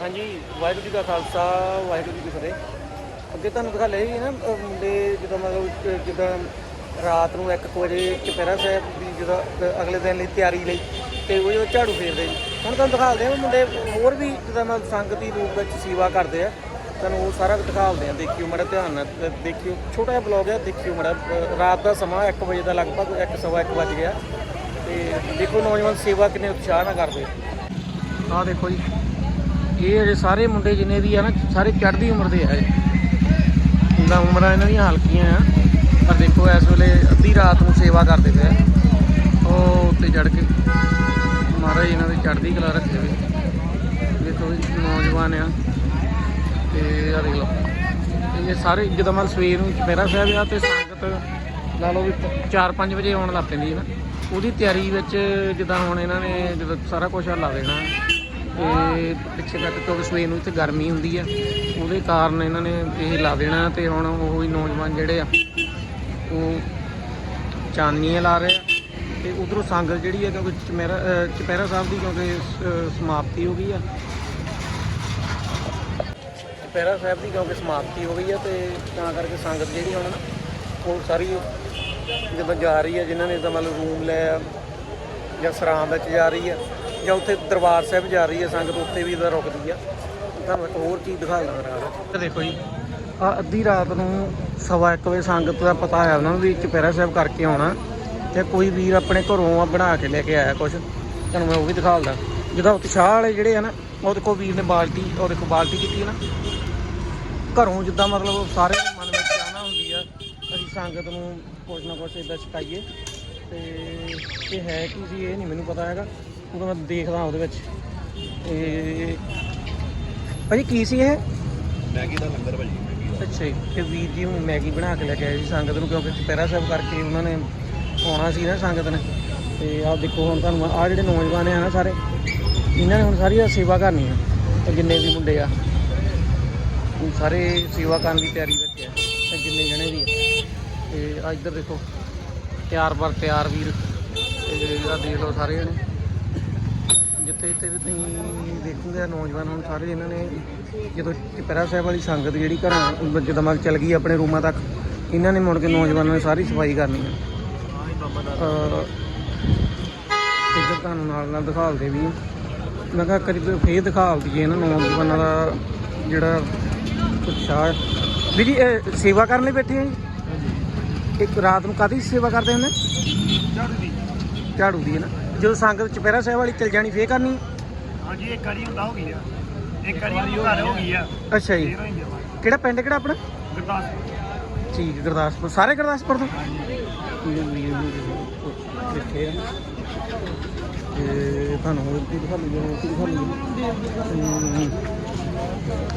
ਹਾਂਜੀ ਵਾਹਿਗੁਰੂ ਜੀ ਕਾ ਖਾਲਸਾ ਵਾਹਿਗੁਰੂ ਜੀ ਕੀ ਫਤਿਹ। ਅੱਗੇ ਤੁਹਾਨੂੰ ਦਿਖਾ ਲਿਆ ਸੀ ਨਾ ਅਹ ਮੁੰਡੇ ਜਦੋਂ ਮਤਲਬ ਜਿੱਦਾਂ ਰਾਤ ਨੂੰ 1 ਵਜੇ ਚੁਪਹਿਰਾ ਸਾਹਿਬ ਦੀ ਜਦੋਂ ਅ- ਅਗਲੇ ਦਿਨ ਲਈ ਤਿਆਰੀ ਲਈ ਤੇ ਉਹ ਜਦੋਂ ਝਾੜੂ ਫੇਰਦੇ ਜੀ ਹੁਣ ਤੁਹਾਨੂੰ ਦਿਖਾਉਂਦੇ ਆ ਉਹ ਮੁੰਡੇ ਹੋਰ ਵੀ ਜਿੱਦਾਂ ਮਤਲਬ ਸੰਗਤੀ ਰੂਪ ਵਿੱਚ ਸੇਵਾ ਕਰਦੇ ਆ। ਤੁਹਾਨੂੰ ਉਹ ਸਾਰਾ ਦਿਖਾਉਂਦੇ ਆ ਦੇਖਿਓ ਮੜਾ ਧਿਆਨ ਨਾਲ ਅ, ਦੇਖਿਓ। ਛੋਟਾ ਜਿਹਾ ਬਲੌਗ ਆ ਦੇਖਿਓ ਮੜਾ ਰਾਤ ਦਾ ਸਮਾਂ 1 ਵਜੇ ਦਾ ਲਗਭਗ 1:15 ਵੱਜ ਗਿਆ। ਤੇ ਦੇਖੋ ਨੌਜਵਾਨ ਸੇਵਾ ਕਿੰਨੇ ਉਤਸ਼ਾਹ ਨਾਲ ਕਰਦੇ ਆ। ਆਹ ਦੇਖੋ ਜੀ। ਇਹ ਅਜੇ ਸਾਰੇ ਮੁੰਡੇ ਜਿੰਨੇ ਵੀ ਆ ਨਾ, ਸਾਰੇ ਚੜ੍ਹਦੀ ਉਮਰ ਦੇ ਆ ਇਹ ਦਾ ਉਮਰਾਂ ਇਹਨਾਂ ਦੀਆਂ ਹਲਕੀਆਂ ਆ, ਪਰ ਦੇਖੋ ਇਸ ਵੇਲੇ ਅੱਧੀ ਰਾਤ ਨੂੰ ਸੇਵਾ ਕਰਦੇ ਪਏ ਆ। ਉਹ ਉੱਤੇ ਚੜ੍ਹ ਕੇ ਮਹਾਰਾਜ ਇਹਨਾਂ ਦੀ ਚੜ੍ਹਦੀ ਕਲਾ ਰੱਖੇ ਹੋਏ। ਦੇਖੋ ਜੀ ਨੌਜਵਾਨ ਆ। ਤੇ ਆ ਦੇਖ ਲਓ। ਇਹ ਸਾਰੇ ਜਦੋਂ ਮਤਲਬ ਸਵੇਰ ਨੂੰ ਚੁਪਹਿਰਾ ਸਾਹਿਬ ਆ ਤੇ ਸੰਗਤ ਲਾ ਲਓ ਵੀ 4-5 ਵਜੇ ਆਉਣ ਲੱਗ ਪੈਂਦੀ ਹੈ ਨਾ। ਉਹਦੀ ਤਿਆਰੀ ਵਿੱਚ ਜਿੱਦਾਂ ਹੁਣ ਇਹਨਾਂ ਨੇ ਜਦੋਂ ਸਾਰਾ ਕੁਝ ਲਾ ਦੇਣਾ। ਤੇ ਪਿੱਛੇ ਤੱਕ ਕਿਉਂਕਿ ਸਵੇਰ ਨੂੰ ਇੱਥੇ ਗਰਮੀ ਹੁੰਦੀ ਆ। ਉਹਦੇ ਕਾਰਨ ਇਹਨਾਂ ਨੇ ਇਹ ਲਾ ਦੇਣਾ ਤੇ ਹੁਣ ਉਹ ਹੀ ਨੌਜਵਾਨ ਜਿਹੜੇ ਆ ਉਹ ਚਾਨਣੀਆਂ ਲਾ ਰਹੇ ਆ। ਤੇ ਉਧਰੋਂ ਸੰਗਤ ਜਿਹੜੀ ਆ ਕਿਉਂਕਿ ਚੁਪਹਿਰਾ ਅ, ਚੁਪਹਿਰਾ ਸਾਹਿਬ ਦੀ ਕਿਉਂਕਿ ਸ- ਸਮਾਪਤੀ ਹੋ ਗਈ ਆ। ਚੁਪਹਿਰਾ ਸਾਹਿਬ ਦੀ ਕਿਉਂਕਿ ਸਮਾਪਤੀ ਹੋ ਗਈ ਆ ਤੇ ਤਾਂ ਕਰਕੇ ਸੰਗਤ ਜਿਹੜੀ ਹੁਣ ਨਾ ਉਹ ਸਾਰੀ ਜਦੋਂ ਜਾ ਰਹੀ ਹੈ ਜਿਨ੍ਹਾਂ ਨੇ ਤਾਂ ਮਤਲਬ ਰੂਮ ਲੈ ਜਾਂ ਸਰਾਂ ਵਿੱਚ ਜਾ ਰਹੀ ਆ ਜਾਂ ਉੱਥੇ ਦਰਬਾਰ ਸਾਹਿਬ ਜਾ ਰਹੀ ਹੈ, ਸੰਗਤ ਉੱਥੇ ਵੀ ਤਾਂ ਰੁਕਦੀ ਆ। ਤੁਹਾਨੂੰ ਇੱਕ ਹੋਰ ਚੀਜ਼ ਦਿਖਾ ਦਿੰਦਾ ਨਾਲ ਇਹ ਦੇਖੋ ਜੀ ਆ ਅੱਧੀ ਰਾਤ ਨੂੰ ਸਵਾ ਇੱਕ ਵਜੇ ਸੰਗਤ ਦਾ ਪਤਾ ਆਇਆ ਉਹਨਾਂ ਨੂੰ ਵੀ ਚੁਪਹਿਰਾ ਸਾਹਿਬ ਕਰਕੇ ਆਉਣਾ ਤੇ ਕੋਈ ਵੀਰ ਆਪਣੇ ਘਰੋਂ ਆ ਬਣਾ ਕੇ ਲੈ ਕੇ ਆਇਆ ਕੁਝ ਤੁਹਾਨੂੰ ਮੈਂ ਉਹ ਵੀ ਦਿਖਾ ਦਿੰਦਾ। ਜਿਹਦਾ ਉਤਸ਼ਾਹ ਵਾਲੇ ਜਿਹੜੇ ਆ ਨਾ, ਉਹ ਦੇਖੋ ਵੀਰ ਨੇ ਬਾਲਟੀ, ਉਹ ਦੇਖੋ ਬਾਲਟੀ ਕੀਤੀ ਹੈ ਨਾ। ਘਰੋਂ ਜਿੱਦਾਂ ਮਤਲਬ ਸਾਰੇ ਦੇ ਮਨ ਵਿੱਚ ਚਾਹਨਾ ਹੁੰਦੀ ਆ, ਅਸੀਂ ਸੰਗਤ ਨੂੰ ਕੁਝ ਨਾ ਕੁਝ ਇਦਾਂ ਛਕਾਈਏ। ਤੇ ਇਹ ਹੈ ਕੀ ਜੀ ਇਹ ਨਹੀਂ ਮੈਨੂੰ ਪਤਾ ਹੈਗਾ। ਉਦੋਂ ਮੈਂ ਦੇਖਦਾ ਉਹਦੇ ਵਿੱਚ। ਇਹ ਭਾਜੀ ਕੀ ਸੀ ਇਹ? ਮੈਗੀ ਦਾ ਲੰਗਰ ਭਾਜੀ ਮੈਗੀ ਦਾ। ਅੱਛਾ ਜੀ ਤੇ ਵੀਰ ਜੀ ਹੁਣ ਮੈਗੀ ਬਣਾ ਕੇ ਲੈ ਕੇ ਆਏ ਸੀ ਸੰਗਤ ਨੂੰ ਕਿਉਂਕਿ ਚੁਪਹਿਰਾ ਸਾਹਿਬ ਕਰਕੇ ਉਹਨਾਂ ਨੇ ਆਉਣਾ ਸੀ ਨਾ ਸੰਗਤ ਨੇ। ਤੇ ਆਹ ਦੇਖੋ ਹੁਣ ਤੁਹਾਨੂੰ ਆਹ ਜਿਹੜੇ ਨੌਜਵਾਨ ਆ ਨਾ ਸਾਰੇ ਇਹਨਾਂ ਨੇ ਹੁਣ ਸਾਰੀ ਆਹ ਸੇਵਾ ਕਰਨੀ ਆ ਤੇ ਜਿੰਨੇ ਵੀ ਮੁੰਡੇ ਆ। ਉਹ ਸਾਰੇ ਸੇਵਾ ਕਰਨ ਦੀ ਤਿਆਰੀ ਵਿੱਚ ਆ ਤੇ ਜਿੰਨੇ ਜਣੇ ਵੀ ਆ। ਤੇ ਆ ਇੱਧਰ ਦੇਖੋ ਤਿਆਰ ਬਰ ਤਿਆਰ ਵੀਰ ਤੇ ਆ ਦੇਖ ਲਓ ਸਾਰੇ ਜਣੇ। ਜਿੱਥੇ ਜਿੱਥੇ ਵੀ ਤੁਸੀਂ ਦੇਖੋਗੇ ਆਹ ਨੌਜਵਾਨ ਹੁਣ ਸਾਰੇ ਇਹਨਾਂ ਨੇ ਜਦੋਂ ਚੁਪਹਿਰਾ ਸਾਹਿਬ ਵਾਲੀ ਸੰਗਤ ਜਿਹੜੀ ਘਰਾਂ ਜਦੋਂ ਮਗ ਚੱਲ ਗਈ ਆਪਣੇ ਰੂਮਾਂ ਤੱਕ ਇਹਨਾਂ ਨੇ ਮੁੜ ਕੇ ਨੌਜਵਾਨਾਂ ਨੇ ਸਾਰੀ ਸਫ਼ਾਈ ਕਰਨੀ ਹੈ ਇੱਧਰ ਤੁਹਾਨੂੰ ਨਾਲ ਨਾਲ ਦਿਖਾਲਦੇ ਵੀ ਆ। ਮੈਂ ਕਿਹਾ ਕਰੀ ਫੇਰ ਦਿਖਾਲ ਦਈਏ ਇਹਨਾਂ ਨੌਜਵਾਨਾਂ ਦਾ ਜਿਹੜਾ ਉਤਸ਼ਾਹ। ਵੀਰ ਜੀ ਇਹ ਸੇਵਾ ਕਰਨ ਲਈ ਬੈਠੇ ਆ ਜੀ? ਇੱਕ ਰਾਤ ਨੂੰ ਕਾਦੀ ਸੇਵਾ ਕਰਦੇ ਹੁੰਦੇ? ਝਾੜੂ ਦੀ ਹੈ ਨਾ? ਜਦੋਂ ਸੰਗਤ ਚੁਪਹਿਰਾ ਸਾਹਿਬ ਵਾਲੀ ਚੱਲ ਜਾਣੀ ਫੇਰ ਕਰਨੀ? ਹਾਂਜੀ ਇੱਕ ਵਾਰੀ ਹੁੰਦਾ ਹੋ ਗਈ ਆ। ਇੱਕ ਵਾਰੀ ਉਹ ਘਰ ਹੋ ਗਈ ਆ। ਅੱਛਾ ਜੀ। ਫੇਰ ਹੋਈ ਆ ਕਿਹੜਾ ਪਿੰਡ ਕਿਹੜਾ ਆਪਣਾ? ਗੁਰਦਾਸਪੁਰ। ਠੀਕ ਗੁਰਦਾਸਪੁਰ। ਸਾਰੇ ਗੁਰਦਾਸਪੁਰ ਤੋਂ? ਤੇ ਤੁਹਾਨੂੰ ਹੋਰ ਕੀ ਦਿਖਾ ਲਈਏ ਹੋਰ ਕੀ ਦਿਖਾ ਲਈਏ?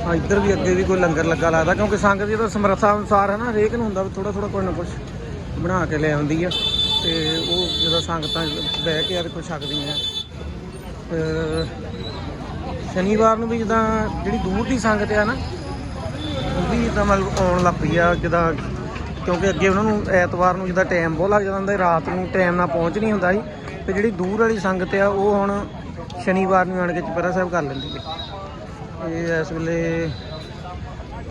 ਆ ਇੱਧਰ ਵੀ ਅੱਗੇ ਵੀ ਕੋਈ ਲੰਗਰ ਲੱਗਾ ਲੱਗਦਾ ਕਿਉਂਕਿ ਸੰਗਤ ਦੀ ਤਾਂ ਸਮਰੱਥਾ ਅਨੁਸਾਰ ਹੈ ਨਾ ਹਰੇਕ ਨੂੰ ਹੁੰਦਾ ਵੀ ਥੋੜਾ ਥੋੜਾ ਕੋਈ ਨਾ ਕੁਝ ਬਣਾ ਕੇ ਲੈ ਆਉਂਦੀ ਆ। ਤੇ ਉਹ ਜਦੋਂ ਸੰਗਤਾਂ ਬਹਿ ਕੇ ਆ ਕੁਝ ਛਕਦੀਆਂ ਅਹ ਸ਼ਨੀਵਾਰ ਨੂੰ ਵੀ ਜਿੱਦਾਂ ਜਿਹੜੀ ਦੂਰ ਦੀ ਸੰਗਤ ਆ ਨਾ, ਉਹ ਵੀ ਤਾਂ ਮਤਲਬ ਆਉਣ ਲੱਗ ਪਈ ਆ ਜਿੱਦਾਂ ਕਿਉਂਕਿ ਅੱਗੇ ਉਹਨਾਂ ਨੂੰ ਐਤਵਾਰ ਨੂੰ ਜਿੱਦਾਂ ਟਾਈਮ ਬਹੁਤ ਲੱਗ ਜਾਂਦਾ ਹੁੰਦਾ ਰਾਤ ਨੂੰ ਟਾਈਮ ਨਾਲ ਪਹੁੰਚ ਨਹੀਂ ਹੁੰਦਾ ਸੀ। ਤੇ ਜਿਹੜੀ ਦੂਰ ਵਾਲੀ ਸੰਗਤ ਆ, ਉਹ ਹੁਣ ਸ਼ਨੀਵਾਰ ਨੂੰ ਆਣ ਕੇ ਚੁਪਹਿਰਾ ਸਾਹਿਬ ਕਰ ਲੈਂਦੀ ਹੈ ਇਹ ਇਸ ਵੇਲੇ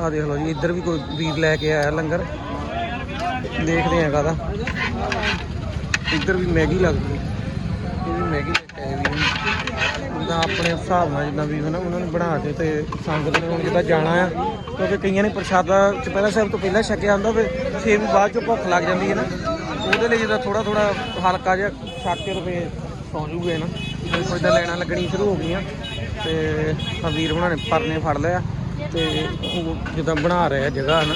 ਆ ਦੇਖ ਲਓ ਜੀ, ਇੱਧਰ ਵੀ ਕੋਈ ਵੀਰ ਲੈ ਕੇ ਆਇਆ ਲੰਗਰ। ਦੇਖਦੇ ਆ ਕਾਹਦਾ। ਇੱਧਰ ਵੀ ਮੈਗੀ ਲੱਗਦੀ ਇਹ ਵੀ ਮੈਗੀ ਲੈ ਕੇ ਵੀ ਜਿੱਦਾਂ ਆਪਣੇ ਹਿਸਾਬ ਨਾਲ ਜਿੱਦਾਂ ਵੀ ਹਨਾ ਉਹਨਾਂ ਨੇ ਬਣਾ ਕੇ ਤੇ ਸੰਗਤ ਨੇ ਹੁਣ ਜਿੱਦਾਂ ਜਾਣਾ ਆ, ਕਿਉਂਕਿ ਕਈਆਂ ਨੇ ਪ੍ਰਸ਼ਾਦਾ ਚੁਪਹਿਰਾ ਸਾਹਿਬ ਤੋਂ ਪਹਿਲਾਂ ਛਕਿਆ ਹੁੰਦਾ, ਫਿਰ ਫੇਰ ਵੀ ਬਾਅਦ ਚੋਂ ਭੁੱਖ ਲੱਗ ਜਾਂਦੀ ਹੈ ਨਾ। ਉਹਦੇ ਲਈ ਜਿੱਦਾਂ ਥੋੜਾ ਥੋੜਾ ਹਲਕਾ ਜਿਹਾ ਛੱਕ ਕੇ ਰੁਪਏ ਸੌਂ ਜੂਗੇ ਨਾ। ਕੋਈ ਤਾਂ ਲੈਣਾ ਲੱਗਣੀ ਸ਼ੁਰੂ ਹੋ ਗਈਆਂ। ਤੇ ਆ ਵੀਰ ਉਹਨਾਂ ਨੇ ਪਰਨੇ ਫੜ ਲਿਆ ਤੇ ਉਹ ਜਿੱਦਾਂ ਬਣਾ ਰਿਹਾ ਆ ਜਗ੍ਹਾ ਨਾ।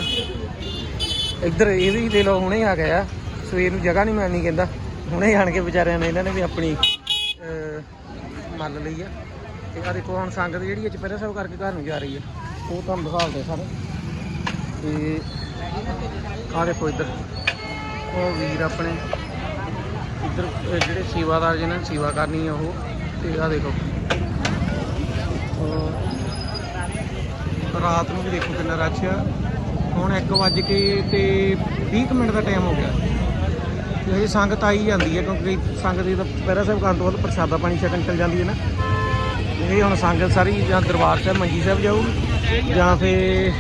ਇੱਧਰ ਇਹ ਵੀ ਦੇ ਲਓ, ਹੁਣੇ ਆ ਗਿਆ ਸਵੇਰ ਨੂੰ ਜਗ੍ਹਾ ਨਹੀਂ ਮੈਂ ਨਹੀਂ ਕਹਿੰਦਾ। ਹੁਣੇ ਆਣ ਕੇ ਵਿਚਾਰਿਆਂ ਨੇ ਇਹਨਾਂ ਨੇ ਵੀ ਆਪਣੀ ਮੰਨ ਲਈ ਆ। ਤੇ ਆ ਦੇਖੋ, ਹੁਣ ਸੰਗਤ ਜਿਹੜੀ ਹੈ ਪਹਿਲਾਂ ਸਭ ਕਰਕੇ ਘਰ ਨੂੰ ਜਾ ਰਹੀ ਆ। ਉਹ ਤੁਹਾਨੂੰ ਦਿਖਾਉਂਦੇ ਸਾਰੇ। ਤੇ ਆ ਦੇਖੋ ਇੱਧਰ। ਉਹ ਵੀਰ ਆਪਣੇ, ਇੱਧਰ ਜਿਹੜੇ ਸੇਵਾਦਾਰ ਜਿਹਨਾਂ ਨੇ ਸੇਵਾ ਕਰਨੀ ਆ ਉਹ। ਤੇ ਆ ਦੇਖੋ। ਰਾਤ ਨੂੰ ਵੀ ਦੇਖੋ ਕਿੰਨਾ ਰਸ਼ ਆ। ਹੁਣ 1 ਵੱਜ ਕੇ ਤੇ 20 ਕੁ ਮਿੰਟ ਦਾ ਟਾਈਮ ਹੋ ਗਿਆ। ਤੇ ਹਜੇ ਸੰਗਤ ਆਈ ਜਾਂਦੀ ਹੈ ਕਿਉਂਕਿ ਸੰਗਤ ਦੀ ਤਾਂ ਪਹਿਰਾ ਸਾਹਿਬ ਕਰਨ ਤੋਂ ਬਾਅਦ ਪ੍ਰਸ਼ਾਦਾ ਪਾਣੀ ਛਕਣ ਚਲ ਜਾਂਦੀ ਹੈ ਨਾ। ਇਹ ਹੁਣ ਸੰਗਤ ਸਾਰੀ ਜਾਂ ਦਰਬਾਰ ਸਾਹਿਬ, ਮੰਜੀ ਸਾਹਿਬ ਜਾਊਗੀ ਜਾਂ ਫਿਰ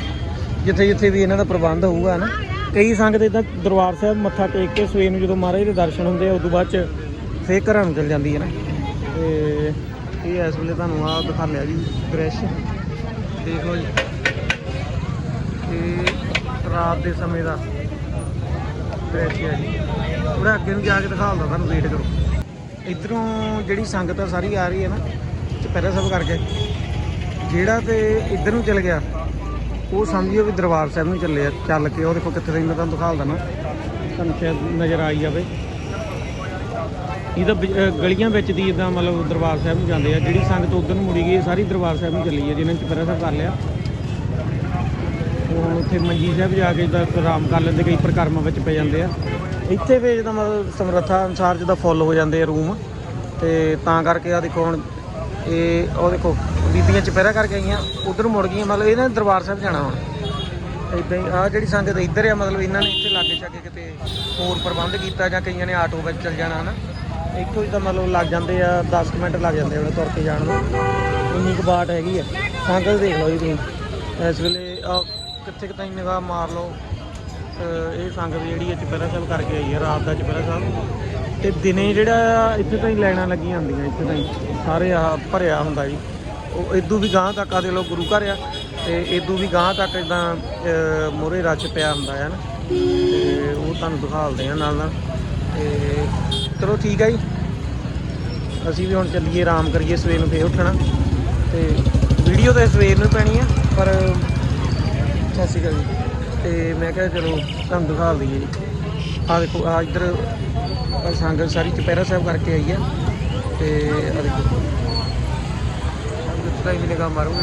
ਜਿੱਥੇ ਜਿੱਥੇ ਵੀ ਇਹਨਾਂ ਦਾ ਪ੍ਰਬੰਧ ਹੋਊਗਾ ਨਾ। ਕਈ ਸੰਗਤ ਇਦਾਂ ਦਰਬਾਰ ਸਾਹਿਬ ਮੱਥਾ ਟੇਕ ਕੇ ਸਵੇਰ ਨੂੰ ਜਦੋਂ ਮਹਾਰਾਜ ਦੇ ਦਰਸ਼ਨ ਹੁੰਦੇ ਆ, ਉਦੋਂ ਬਾਅਦ ਚ ਫੇਰ ਘਰਾਂ ਨੂੰ ਚਲ ਜਾਂਦੀ ਹੈ ਨਾ। ਤੇ ਇਹ ਇਸ ਵੇਲੇ ਤੁਹਾਨੂੰ ਆਹ ਦਿਖਾ ਲਿਆ ਜੀ, ਦ੍ਰਿਸ਼। ਦੇਖ ਜੀ। ਇਹ ਰਾਤ ਦੇ ਸਮੇਂ ਦਾ ਦ੍ਰਿਸ਼ ਹੈ ਜੀ। ਥੋੜਾ ਅੱਗੇ ਨੂੰ ਜਾ ਕੇ ਦਿਖਾਉਂਦਾ ਤੁਹਾਨੂੰ ਵੇਟ ਕਰੋ। ਇਧਰੋਂ ਜਿਹੜੀ ਸੰਗਤ ਆ, ਸਾਰੀ ਆ ਰਹੀ ਹੈ ਨਾ ਚੁਪਹਿਰਾ ਸਾਹਿਬ ਕਰਕੇ। ਜਿਹੜਾ ਤੇ ਇੱਧਰ ਨੂੰ ਚਲ ਗਿਆ, ਉਹ ਸਮਝਿਓ ਵੀ ਦਰਬਾਰ ਸਾਹਿਬ ਨੂੰ ਚੱਲੇ ਆ, ਚੱਲ ਕੇ। ਉਹ ਦੇਖੋ ਕਿੱਥੇ ਦਾ ਮੈਂ ਤੁਹਾਨੂੰ ਦਿਖਾ ਦਣਾ ਤੁਹਾਨੂੰ ਸ਼ਾਇਦ ਨਜ਼ਰ ਆਈ ਜਾਵੇ। ਇਹਦਾ ਵਿ- ਗਲੀਆਂ ਵਿੱਚ ਦੀ ਇਦਾਂ ਮਤਲਬ ਦਰਬਾਰ ਸਾਹਿਬ ਨੂੰ ਜਾਂਦੇ ਆ। ਜਿਹੜੀ ਸੰਗਤ ਉਧਰ ਨੂੰ ਮੁੜੀ ਗਈ ਸਾਰੀ ਦਰਬਾਰ ਸਾਹਿਬ ਨੂੰ ਚੱਲੀ ਹੈ ਜਿਹਨਾਂ ਨੇ ਚੁਪਹਿਰਾ ਸਾਹਿਬ ਕਰ ਲਿਆ। ਉਹ ਉੱਥੇ ਮੰਜੀ ਸਾਹਿਬ ਜਾ ਕੇ ਜਿੱਦਾਂ ਆਰਾਮ ਕਰ ਲੈਂਦੇ, ਕਈ ਪ੍ਰਕਰਮਾਂ ਵਿੱਚ ਪੈ ਜਾਂਦੇ ਆ। ਇੱਥੇ ਵੀ ਜਿੱਦਾਂ ਮਤਲਬ ਸਮਰੱਥਾ ਅਨੁਸਾਰ ਜਿੱਦਾਂ ਫੁੱਲ ਹੋ ਜਾਂਦੇ ਆ ਰੂਮ ਤੇ ਤਾਂ ਕਰਕੇ ਆ ਦੇਖੋ ਹੁਣ ਇਹ, ਉਹ ਦੇਖੋ, ਬੀਬੀਆਂ ਚਪਹਿਰਾ ਕਰਕੇ ਆਈਆਂ, ਉਧਰ ਮੁੜ ਗਈਆਂ, ਮਤਲਬ ਇਹਨਾਂ ਨੇ ਦਰਬਾਰ ਸਾਹਿਬ ਜਾਣਾ ਹੁਣ। ਇਦਾਂ ਹੀ ਆ ਜਿਹੜੀ ਸੰਗਤ ਇੱਧਰ ਆ, ਮਤਲਬ ਇਹਨਾਂ ਨੇ ਇੱਥੇ ਲਾਗੇ ਚਾਗੇ ਕਿਤੇ ਹੋਰ ਪ੍ਰਬੰਧ ਕੀਤਾ ਜਾਂ ਕਈਆਂ ਨੇ ਆਟੋ ਵਿੱਚ ਚੱਲ ਜਾਣਾ, ਹਨਾ? ਇੱਥੋਂ ਜਿੱਦਾਂ ਮਤਲਬ ਲੱਗ ਜਾਂਦੇ ਆ 10 ਕੁ ਮਿੰਟ ਲੱਗ ਜਾਂਦੇ ਆ ਉਹਨੇ ਤੁਰ ਕੇ ਜਾਣ ਨੂੰ। ਇੰਨੀ ਕੁ ਬਾਟ ਹੈਗੀ ਆ। ਸੰਗਤ ਦੇਖ ਲਓ ਜੀ ਤੁਸੀਂ। ਇਸ ਵੇਲੇ ਆਹ ਕਿੱਥੇ ਕਿਤੇ ਨਿਗਾਹ ਮਾਰ ਲਓ। ਇਹ ਸੰਗਤ ਜਿਹੜੀ ਹੈ ਚੁਪਹਿਰਾ ਸਾਹਿਬ ਕਰਕੇ ਆਈ ਹੈ ਰਾਤ ਦਾ ਚੁਪਹਿਰਾ ਸਾਹਿਬ ਤੇ ਦਿਨੇ ਜਿਹੜਾ ਆ, ਇੱਥੇ ਤਾਂ ਹੀ ਲਾਈਨਾਂ ਲੱਗੀਆਂ ਹੁੰਦੀਆਂ ਇੱਥੇ ਤਾਂ ਹੀ ਸਾਰੇ ਆ ਭਰਿਆ ਹੁੰਦਾ ਜੀ। ਉਹ ਇਦੋਂ ਵੀ ਗਾਂ ਤੱਕ ਆ ਦੇ ਲੋ ਗੁਰੂ ਘਰ ਆ ਤੇ ਇਦੋਂ ਵੀ ਗਾਂ ਤੱਕ ਇਦਾਂ ਮੋਰੇ ਰੱਛ ਪਿਆ ਹੁੰਦਾ ਹੈ ਨਾ। ਤੇ ਉਹ ਤੁਹਾਨੂੰ ਦਿਖਾਲਦੇ ਆ ਨਾਲ ਨਾਲ। ਤੇ ਚਲੋ ਠੀਕ ਆ ਜੀ। ਅਸੀਂ ਵੀ ਹੁਣ ਚੱਲੀਏ ਆਰਾਮ ਕਰੀਏ ਸਵੇਰ ਨੂੰ ਫੇਰ ਉੱਠਣਾ। ਤੇ ਵੀਡੀਓ ਤਾਂ ਸਵੇਰ ਨੂੰ ਪੈਣੀ ਆ ਪਰ ਸਤਿ ਸ਼੍ਰੀ ਅਕਾਲ ਜੀ। ਤੇ ਮੈਂ ਕਿਹਾ ਚਲੋ ਤੁਹਾਨੂੰ ਦਿਖਾ ਦਈਏ ਜੀ। ਆ ਦੇਖੋ ਆ ਇੱਧਰ ਆਹ ਸੰਗਤ ਸਾਰੀ ਚੁਪਹਿਰਾ ਸਾਹਿਬ ਕਰਕੇ ਆਈ ਆ। ਤੇ ਆ ਦੇਖੋ। ਸੰਗਤ ਦਾ ਹੀ ਨਿਗਾਹ ਮਾਰੂਗੇ